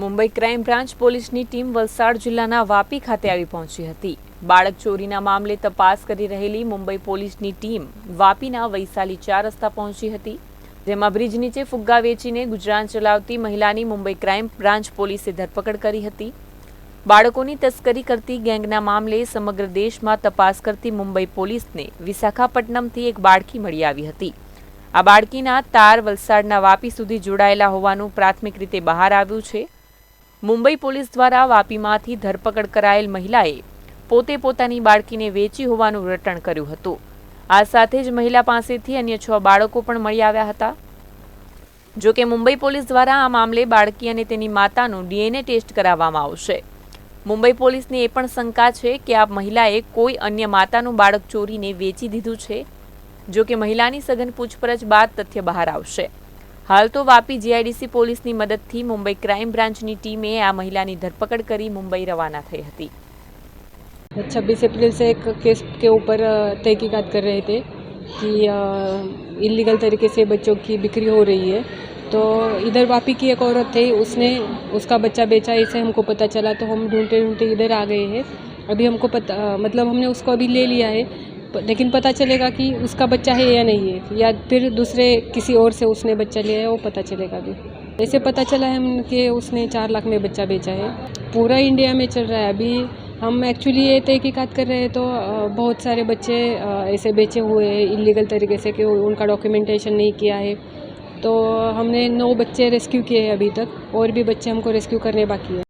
Mumbai crime branch પોલીસની team Valsad જિલ્લાના વાપી ખાતે આવી પહોંચી હતી. બાળક ચોરીના મામલે તપાસ કરી રહેલી મુંબઈ પોલીસની ટીમ વાપીના વૈશાલી ચાર રસ્તા પહોંચી હતી, જેમાં બ્રિજ નીચે ફુગ્ગા વેચીને ગુજરાન ચલાવતી મહિલાની મુંબઈ ક્રાઇમ બ્રાન્ચ પોલીસે ધરપકડ કરી હતી. બાળકોની તસ્કરી કરતી ગેંગના મામલે સમગ્ર દેશમાં તપાસ કરતી મુંબઈ પોલીસને વિશાખાપટ્ટનમથી એક બાળકી મળી આવી હતી. આ બાળકીના તાર વલસાડના વાપી સુધી જોડાયેલા હોવાનું પ્રાથમિક રીતે બહાર આવ્યું છે. મુંબઈ પોલીસ દ્વારા વાપીમાંથી ધરપકડ કરાયેલ મહિલાએ પોતે પોતાની બાળકીને વેચી હોવાનું રટણ કર્યું હતું. આ સાથે જ મહિલા પાસેથી અન્ય છ બાળકો પણ મળી આવ્યા હતા. જો કે મુંબઈ પોલીસ દ્વારા આ મામલે બાળકી અને તેની માતાનું ડીએનએ ટેસ્ટ કરાવવામાં આવશે. મુંબઈ પોલીસને એ પણ શંકા છે કે આ મહિલાએ કોઈ અન્ય માતાનું બાળક ચોરીને વેચી દીધું છે, જો કે મહિલાની સઘન પૂછપરછ બાદ તથ્ય બહાર આવશે. હાલ તો વાપી જીઆઈડીસી પોલીસની મદદથી મુંબઈ ક્રાઇમ બ્રાન્ચની ટીમે આ મહિલાની ધરપકડ કરી મુંબઈ રવાના થઈ હતી छब्बीस अप्रैल से एक केस के ऊपर अ, तहकीकात कर रहे थे कि इलीगल तरीके से बच्चों की बिक्री हो रही है तो इधर वापी की एक औरत थी उसने उसका बच्चा बेचा इसे हमको पता चला तो हम ढूंढते ढूंढते इधर आ गए हैं अभी हमको पता अ, मतलब हमने उसको अभी ले लिया है प- लेकिन पता चलेगा कि उसका बच्चा है या नहीं है, या फिर दूसरे किसी और से उसने बच्चा लिया है, वो पता चलेगा अभी ऐसे पता चला है हम कि उसने चार लाख में बच्चा बेचा है, पूरा इंडिया में चल रहा है। अभी हम एक्चुअली ये तहकीकात कर रहे हैं तो बहुत सारे बच्चे ऐसे बेचे हुए हैं इलीगल तरीके से कि उनका डॉक्यूमेंटेशन नहीं किया है। तो हमने नौ बच्चे रेस्क्यू किए हैं अभी तक, और भी बच्चे हमको रेस्क्यू करने बाकी है।